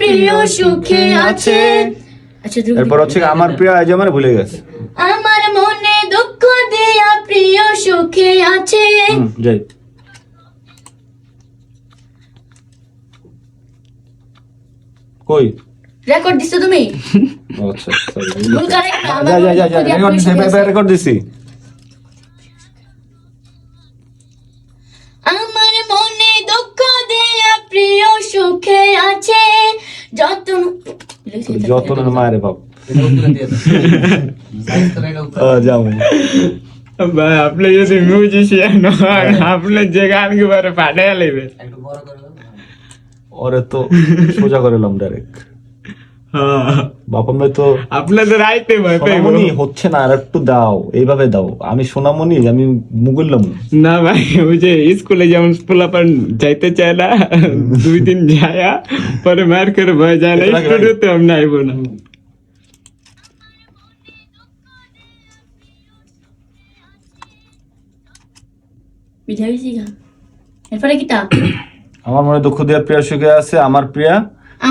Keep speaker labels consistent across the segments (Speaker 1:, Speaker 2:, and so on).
Speaker 1: প্রিয় সুখে আছে। আচ্ছা
Speaker 2: এরপর হচ্ছে আমার প্রিয় আজ আমার ভুলে গেছে।
Speaker 1: আমার মনে দুঃখ দিয়া প্রিয় সুখে আছে।
Speaker 2: যাই কই?
Speaker 1: রেকর্ড দিছো তুমি?
Speaker 2: আচ্ছা যা যা যা যা
Speaker 1: মনে
Speaker 2: রেকর্ড দিছি রেকর্ড দিছি।
Speaker 1: আমার
Speaker 2: যত না মায়ের বাপ যাও
Speaker 3: ভাই আপনি যদি মিউজিশিয়ান হন আপনি যে গান কি বারে
Speaker 4: করে দাও
Speaker 2: ওরে তো সোজা করেলাম ডাইরেক্ট বাপন ভাই তো
Speaker 3: আপনাদের রাইতে ভাই
Speaker 2: সোনামণি হচ্ছে না আর একটু দাও এইভাবে দাও। আমি সোনামণি আমি মুগুল্লাম
Speaker 3: না ভাই ওই যে স্কুলে যেমন পোলাপান যাইতে চায় না দুই দিন যায়া পরে মার করে ভয় যায় না। স্টুডিওতে আমি আইবো না।
Speaker 1: এরপরে কিটা
Speaker 2: আমার মনে দুঃখ দিয়া প্রিয়া সুখে আছে আমার প্রিয়া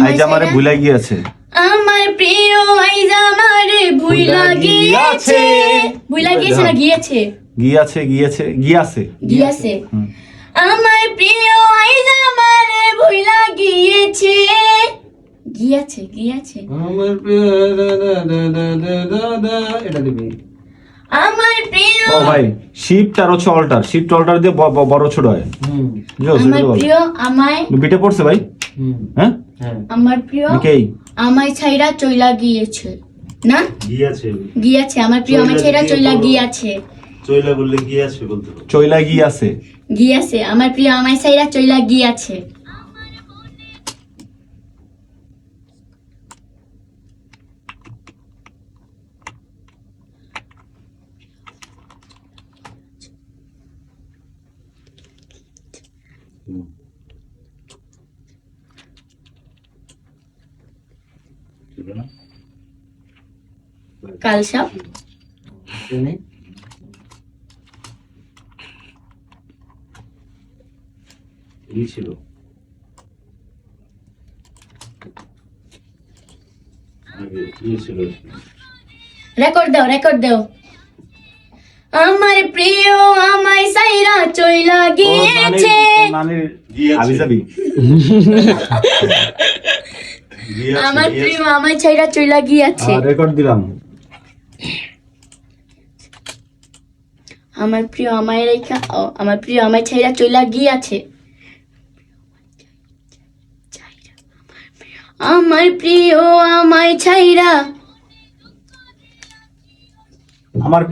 Speaker 2: আজ আমারে ভুলে গিয়েছে।
Speaker 1: আমার প্রিয় আইজ আমারে ভুইলা গিয়েছে ভুইলা গিয়েছে না গিয়েছে।
Speaker 2: গিয়াছে গিয়েছে গিয়াছে।
Speaker 1: গিয়েছে।
Speaker 2: হুম।
Speaker 1: আমার প্রিয় আইজ আমারে ভুইলা গিয়েছে গিয়েছে গিয়েছে।
Speaker 4: আমার প্রিয় এটা দিবি।
Speaker 1: আমার প্রিয়
Speaker 2: ও ভাই শিফট আর হচ্ছে অল্টার শিফট অল্টার দিয়ে বড় ছোট হয়।
Speaker 1: আমার প্রিয় আমায়
Speaker 2: বিটে পড়ছে ভাই? হ্যাঁ?
Speaker 4: হ্যাঁ।
Speaker 1: আমার প্রিয়
Speaker 2: বিকেই
Speaker 1: আমায় ছাইরা চইলা গিয়েছে। না?
Speaker 5: গিয়াছে।
Speaker 1: গিয়েছে আমার প্রিয় আমায় ছাইরা চইলা গিয়েছে।
Speaker 5: চইলা বললে গিয়াছে বলতে
Speaker 2: চইলা গিয়াছে?
Speaker 1: গিয়েছে আমার প্রিয় আমায় ছাইরা চইলা গিয়েছে।
Speaker 5: বুঝলো না?
Speaker 1: কাল সাপ
Speaker 4: শুনি।
Speaker 5: এই ছিল। ইয়ে
Speaker 1: রেকর্ড দাও রেকর্ড দাও। আমার প্রিয় আমায় সাইরা চইলা গিয়েছে।
Speaker 2: আবি যাবি?
Speaker 1: আমার প্রিয় আমায় ছাইরা চইলা গিয়েছে।
Speaker 2: রেকর্ড দিলাম।
Speaker 1: আমার প্রিয় আমায় রেখা ও, আমার প্রিয় আমায় ছাইরা চইলা গিয়েছে। আমার প্রিয় আমায় ছাইরা
Speaker 2: আমার